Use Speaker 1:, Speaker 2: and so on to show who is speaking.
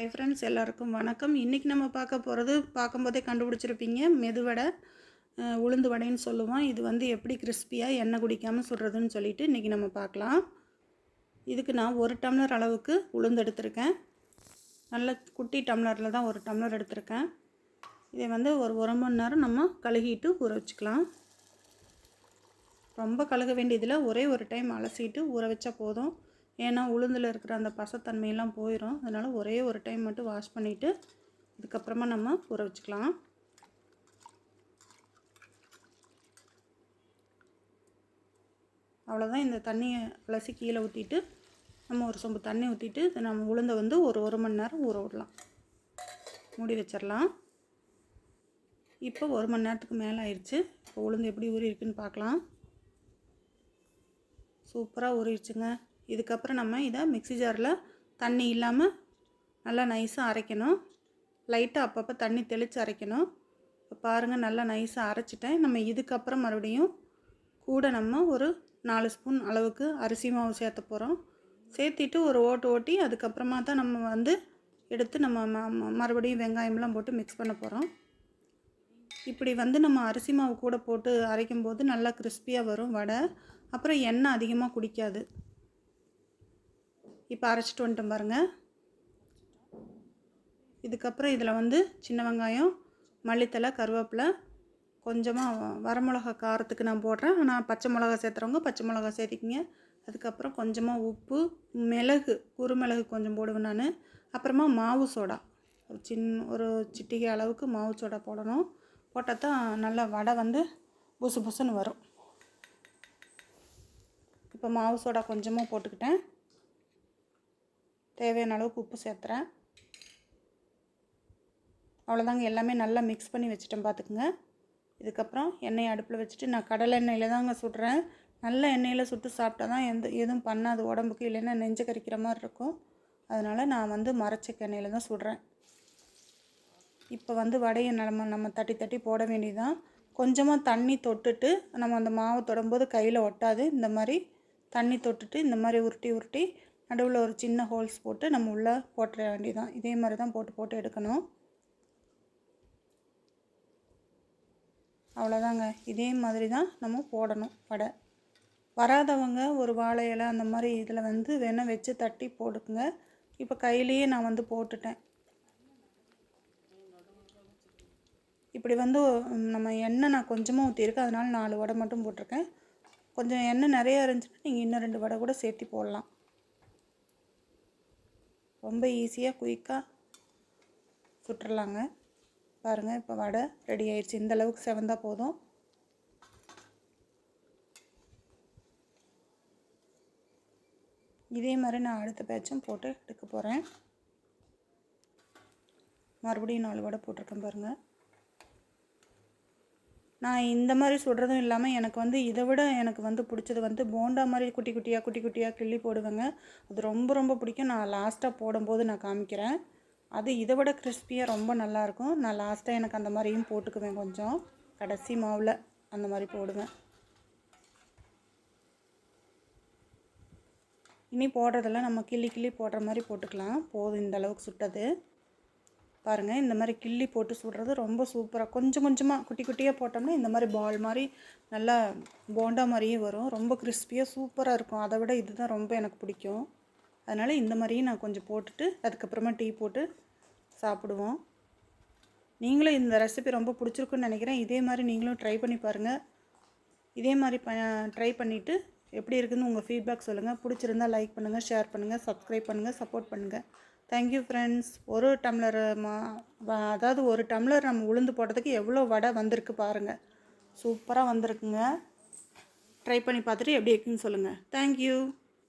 Speaker 1: Hi friends எல்லாருக்கும் வணக்கம். இன்றைக்கி நம்ம பார்க்க போகிறது பார்க்கும்போதே கண்டுபிடிச்சிருப்பீங்க. மெதுவடை உளுந்து வடைன்னு சொல்லுவோம். இது வந்து எப்படி கிறிஸ்பியாக எண்ணெய் குடிக்காமல் சுடுறதுன்னு சொல்லிட்டு இன்றைக்கி நம்ம பார்க்கலாம். இதுக்கு நான் ஒரு டம்ளர் அளவுக்கு உளுந்து எடுத்திருக்கேன். நல்ல குட்டி டம்ளரில் தான் ஒரு டம்ளர் எடுத்திருக்கேன். இதை வந்து ஒரு ஒரு மணி நேரம் நம்ம கழுகிட்டு ஊற வச்சுக்கலாம். ரொம்ப கழுக வேண்டியதில் ஒரே ஒரு டைம் அலசிட்டு ஊற வச்சா போதும். ஏன்னா உளுந்தில் இருக்கிற அந்த பசத்தன்மையெல்லாம் போயிடும் அதனால் ஒரே ஒரு டைம் மட்டும் வாஷ் பண்ணிவிட்டு இதுக்கப்புறமா நம்ம ஊற வச்சுக்கலாம். அவ்வளோதான் இந்த தண்ணியை அலசி கீழே ஊற்றிட்டு நம்ம ஒரு சொம்பு தண்ணி ஊற்றிட்டு நம்ம உளுந்தை வந்து ஒரு ஒரு மணி நேரம் ஊற விடலாம். மூடி வச்சிடலாம் இப்போ ஒரு மணி நேரத்துக்கு மேலே ஆயிடுச்சு இப்போ உளுந்து எப்படி ஊறி இருக்குன்னு பார்க்கலாம். சூப்பராக ஊறிடுச்சுங்க இதுக்கப்புறம் நம்ம இதை மிக்ஸி ஜாரில் தண்ணி இல்லாமல் நல்லா நைஸாக அரைக்கணும். லைட்டாக அப்பப்போ தண்ணி தெளித்து அரைக்கணும். இப்போ பாருங்கள் நல்லா நைஸாக அரைச்சிட்டேன். நம்ம இதுக்கப்புறம் மறுபடியும் கூட நம்ம ஒரு நாலு ஸ்பூன் அளவுக்கு அரிசி மாவு சேர்த்த போகிறோம். சேர்த்திட்டு ஒரு ஓட்டு ஓட்டி அதுக்கப்புறமா தான் நம்ம வந்து எடுத்து நம்ம ம- ம- மறுபடியும் வெங்காயம்லாம் போட்டு மிக்ஸ் பண்ண போகிறோம். இப்படி வந்து நம்ம அரிசி மாவு கூட போட்டு அரைக்கும் போது நல்லா கிறிஸ்பியாக வரும் வடை. அப்புறம் எண்ணெய் அதிகமாக குடிக்காது. இப்போ அரைச்சிட்டு வந்துட்டோம் பாருங்கள் இதுக்கப்புறம் இதில் வந்து சின்ன வெங்காயம் மல்லித்தலை கருவேப்பிலை கொஞ்சமாக வரமிளகா காரத்துக்கு நான் போடுறேன். ஆனால் பச்சை மிளகா சேர்த்துறவங்க பச்சை மிளகா சேர்த்திக்கிங்க. அதுக்கப்புறம் கொஞ்சமாக உப்பு மிளகு குறுமிளகு கொஞ்சம் போடுவேன் நான். அப்புறமா மாவு சோடா. ஒரு சின் ஒரு சிட்டிகை அளவுக்கு மாவு சோடா போடணும். போட்டால் தான் நல்லா வடை வந்து புசு புசுன்னு வரும். இப்போ மாவு சோடா கொஞ்சமாக போட்டுக்கிட்டேன். தேவையான அளவுக்கு உப்பு சேர்த்துறேன். அவ்வளோதாங்க எல்லாமே நல்லா மிக்ஸ் பண்ணி வச்சுட்டேன் பார்த்துக்குங்க இதுக்கப்புறம் எண்ணெய் அடுப்பில் வச்சுட்டு நான் கடலை எண்ணெயில் தாங்க சுடுறேன். நல்ல எண்ணெயில் சுட்டு சாப்பிட்டா தான் எந்த எதுவும் பண்ணாது உடம்புக்கு. இல்லைன்னா நெஞ்சு கறிக்கிற மாதிரி இருக்கும். அதனால் நான் வந்து மரச்சக்க எண்ணெயில் தான் சுடுறேன். இப்போ வந்து வடையை நம்ம நம்ம தட்டி தட்டி போட வேண்டியதுதான். கொஞ்சமாக தண்ணி தொட்டுட்டு நம்ம அந்த மாவை தொடும்போது கையில் ஒட்டாது. இந்த மாதிரி தண்ணி தொட்டுட்டு இந்த மாதிரி உருட்டி உருட்டி நடுவில் ஒரு சின்ன ஹோல்ஸ் போட்டு நம்ம உள்ளே போட்டுற வேண்டியதான் இதே மாதிரி தான் போட்டு போட்டு எடுக்கணும். அவ்வளோதாங்க இதே மாதிரி தான் நம்ம போடணும் வடை. வராதவங்க ஒரு வாழை இலை அந்த மாதிரி இதில் வந்து வேணால் வச்சு தட்டி போட்டுக்குங்க. இப்போ கையிலேயே நான் வந்து போட்டுட்டேன். இப்படி வந்து நம்ம எண்ணெய் நான் கொஞ்சமாக ஊற்றிருக்கேன் அதனால் நாலு வடை மட்டும் போட்டிருக்கேன். கொஞ்சம் எண்ணெய் நிறையா இருந்துச்சுன்னா நீங்கள் இன்னும் ரெண்டு வடை கூட சேர்த்து போடலாம். ரொம்ப ஈஸியாக குயிக்காக சுட்டுறலாங்க. பாருங்கள் இப்போ வடை ரெடி ஆயிடுச்சு. இந்த அளவுக்கு செவந்தால் போதும். இதே மாதிரி நான் அடுத்த பேட்சும் போட்டு எடுக்க போகிறேன் மறுபடியும் நாலு வடை போட்டிருக்கேன் பாருங்கள் நான் இந்த மாதிரி சுடுறதும் இல்லாமல் எனக்கு வந்து இதை விட எனக்கு வந்து பிடிச்சது வந்து போண்டா மாதிரி குட்டி குட்டியாக குட்டி குட்டியாக கிள்ளி போடுவேங்க. அது ரொம்ப ரொம்ப பிடிக்கும். நான் லாஸ்ட்டாக போடும்போது நான் காமிக்கிறேன். அது இதை விட கிறிஸ்பியாக ரொம்ப நல்லாயிருக்கும் நான் லாஸ்ட்டாக எனக்கு அந்த மாதிரியும் போட்டுக்குவேன் கொஞ்சம். கடைசி மாவில் அந்த மாதிரி போடுவேன். இனி போடுறதெல்லாம் நம்ம கிள்ளி கிள்ளி போடுற மாதிரி போட்டுக்கலாம். போதும் இந்த அளவுக்கு சுட்டது. பாருங்கள் இந்த மாதிரி கிள்ளி போட்டு சுடுறது ரொம்ப சூப்பராக கொஞ்சம் கொஞ்சமாக குட்டி குட்டியாக போட்டோம்னா இந்த மாதிரி பால் மாதிரி நல்லா போண்டா மாதிரியே வரும். ரொம்ப கிறிஸ்பியாக சூப்பராக இருக்கும். அதை விட இதுதான் ரொம்ப எனக்கு பிடிக்கும். அதனால் இந்த மாதிரியும் நான் கொஞ்சம் போட்டுட்டு அதுக்கப்புறமா டீ போட்டு சாப்பிடுவோம். நீங்களும் இந்த ரெசிபி ரொம்ப பிடிச்சிருக்குன்னு நினைக்கிறேன். இதே மாதிரி நீங்களும் ட்ரை பண்ணி பாருங்கள் இதே மாதிரி ப ட்ரை பண்ணிவிட்டு எப்படி இருக்குதுன்னு உங்கள் ஃபீட்பேக் சொல்லுங்கள் பிடிச்சிருந்தா லைக் பண்ணுங்கள் ஷேர் பண்ணுங்கள் சப்ஸ்கிரைப் பண்ணுங்கள் சப்போர்ட் பண்ணுங்கள் தேங்க்யூ ஃப்ரெண்ட்ஸ் ஒரு டம்ளர் மா அதாவது ஒரு டம்ளர் நம்ம உளுந்து போட்டதுக்கு எவ்வளோ வடை வந்திருக்கு பாருங்கள் சூப்பராக வந்திருக்குங்க. ட்ரை பண்ணி பார்த்துட்டு எப்படி இருக்குன்னு சொல்லுங்கள் தேங்க்யூ